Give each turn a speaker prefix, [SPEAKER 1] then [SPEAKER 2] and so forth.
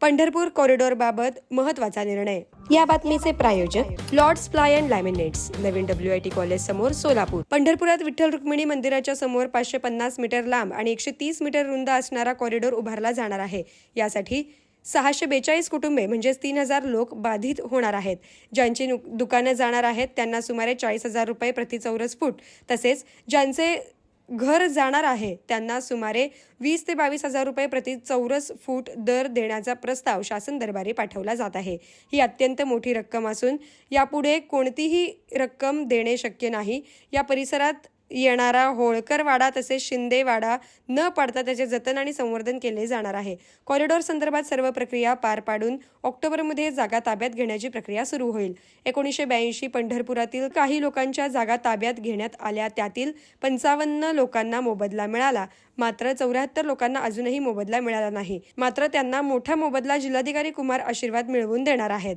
[SPEAKER 1] पंढरपूर कॉरिडॉरबाबत महत्त्वाचा निर्णय. या बातमीचे प्रायोजक लॉर्ड्स प्लाय अँड लॅमिनेट्स नवीन डब्ल्यू आय टी कॉलेज समोर सोलापूर. पंढरपुरात विठ्ठल रुक्मिणी मंदिराच्या समोर पाचशे पन्नास मीटर लांब आणि एकशे तीस मीटर रुंद असणारा कॉरिडॉर उभारला जाणार आहे. यासाठी सहाशे बेचाळीस कुटुंबे म्हणजेच तीन हजार लोक बाधित होणार आहेत. ज्यांची नुक- दुकानं जाणार आहेत त्यांना सुमारे चाळीस हजार रुपये प्रति चौरस फूट. तसेच ज्यांचे घर जाणार आहे. त्यांना सुमारे वीस ते बावीस हजार रुपये प्रति चौरस फूट दर देण्याचा प्रस्ताव शासन दरबारी पाठवला जात आहे. ही अत्यंत मोठी रक्कम असून यापुढे कोणतीही रक्कम देणे शक्य नाही. या परिसरात येणारा होळकर वाडा तसेच शिंदे वाडा न पाडता त्याचे जतन आणि संवर्धन केले जाणार आहे. कॉरिडॉर संदर्भात सर्व प्रक्रिया पार पाडून ऑक्टोबरमध्ये जागा ताब्यात घेण्याची प्रक्रिया सुरू होईल. एकोणीसशे ब्याऐंशी पंढरपुरातील काही लोकांच्या जागा ताब्यात घेण्यात आल्या त्यातील पंचावन्न लोकांना मोबदला मिळाला. मात्र चौऱ्याहत्तर लोकांना अजूनही मोबदला मिळाला नाही. मात्र त्यांना मोठा मोबदला जिल्हाधिकारी कुमार आशीर्वाद मिळवून देणार आहेत.